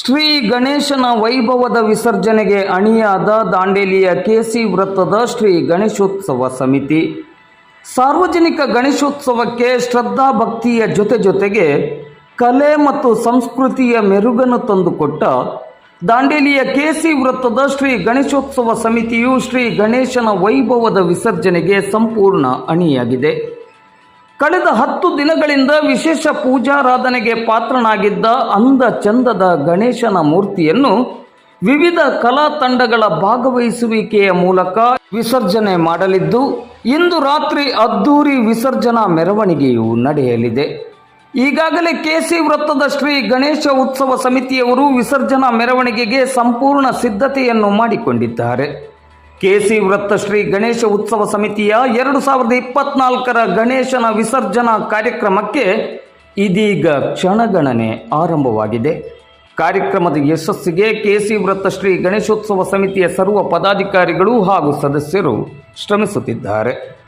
ಶ್ರೀ ಗಣೇಶನ ವೈಭವದ ವಿಸರ್ಜನೆಗೆ ಅಣಿಯಾದ ದಾಂಡೇಲಿಯ ಕೆಸಿ ವೃತ್ತದ ಶ್ರೀ ಗಣೇಶೋತ್ಸವ ಸಮಿತಿ. ಸಾರ್ವಜನಿಕ ಗಣೇಶೋತ್ಸವಕ್ಕೆ ಶ್ರದ್ಧಾ ಭಕ್ತಿಯ ಜೊತೆ ಜೊತೆಗೆ ಕಲೆ ಮತ್ತು ಸಂಸ್ಕೃತಿಯ ಮೆರುಗನ್ನು ತಂದುಕೊಟ್ಟ ದಾಂಡೇಲಿಯ ಕೆಸಿ ವೃತ್ತದ ಶ್ರೀ ಗಣೇಶೋತ್ಸವ ಸಮಿತಿಯು ಶ್ರೀ ಗಣೇಶನ ವೈಭವದ ವಿಸರ್ಜನೆಗೆ ಸಂಪೂರ್ಣ ಅಣಿಯಾಗಿದೆ. ಕಳೆದ ಹತ್ತು ದಿನಗಳಿಂದ ವಿಶೇಷ ಪೂಜಾರಾಧನೆಗೆ ಪಾತ್ರನಾಗಿದ್ದ ಅಂದ ಚಂದದ ಗಣೇಶನ ಮೂರ್ತಿಯನ್ನು ವಿವಿಧ ಕಲಾ ತಂಡಗಳ ಭಾಗವಹಿಸುವಿಕೆಯ ಮೂಲಕ ವಿಸರ್ಜನೆ ಮಾಡಲಿದ್ದು, ಇಂದು ರಾತ್ರಿ ಅದ್ದೂರಿ ವಿಸರ್ಜನಾ ಮೆರವಣಿಗೆಯು ನಡೆಯಲಿದೆ. ಈಗಾಗಲೇ ಕೆಸಿ ವೃತ್ತದ ಶ್ರೀ ಗಣೇಶ ಉತ್ಸವ ಸಮಿತಿಯವರು ವಿಸರ್ಜನಾ ಮೆರವಣಿಗೆಗೆ ಸಂಪೂರ್ಣ ಸಿದ್ಧತೆಯನ್ನು ಮಾಡಿಕೊಂಡಿದ್ದಾರೆ. ಕೆಸಿ ವೃತ್ತ ಶ್ರೀ ಗಣೇಶ ಉತ್ಸವ ಸಮಿತಿಯ ಎರಡು ಸಾವಿರದ ಇಪ್ಪತ್ನಾಲ್ಕರ ಗಣೇಶನ ವಿಸರ್ಜನಾ ಕಾರ್ಯಕ್ರಮಕ್ಕೆ ಇದೀಗ ಕ್ಷಣಗಣನೆ ಆರಂಭವಾಗಿದೆ. ಕಾರ್ಯಕ್ರಮದ ಯಶಸ್ಸಿಗೆ ಕೆಸಿ ವೃತ್ತ ಶ್ರೀ ಗಣೇಶೋತ್ಸವ ಸಮಿತಿಯ ಸರ್ವ ಪದಾಧಿಕಾರಿಗಳು ಹಾಗೂ ಸದಸ್ಯರು ಶ್ರಮಿಸುತ್ತಿದ್ದಾರೆ.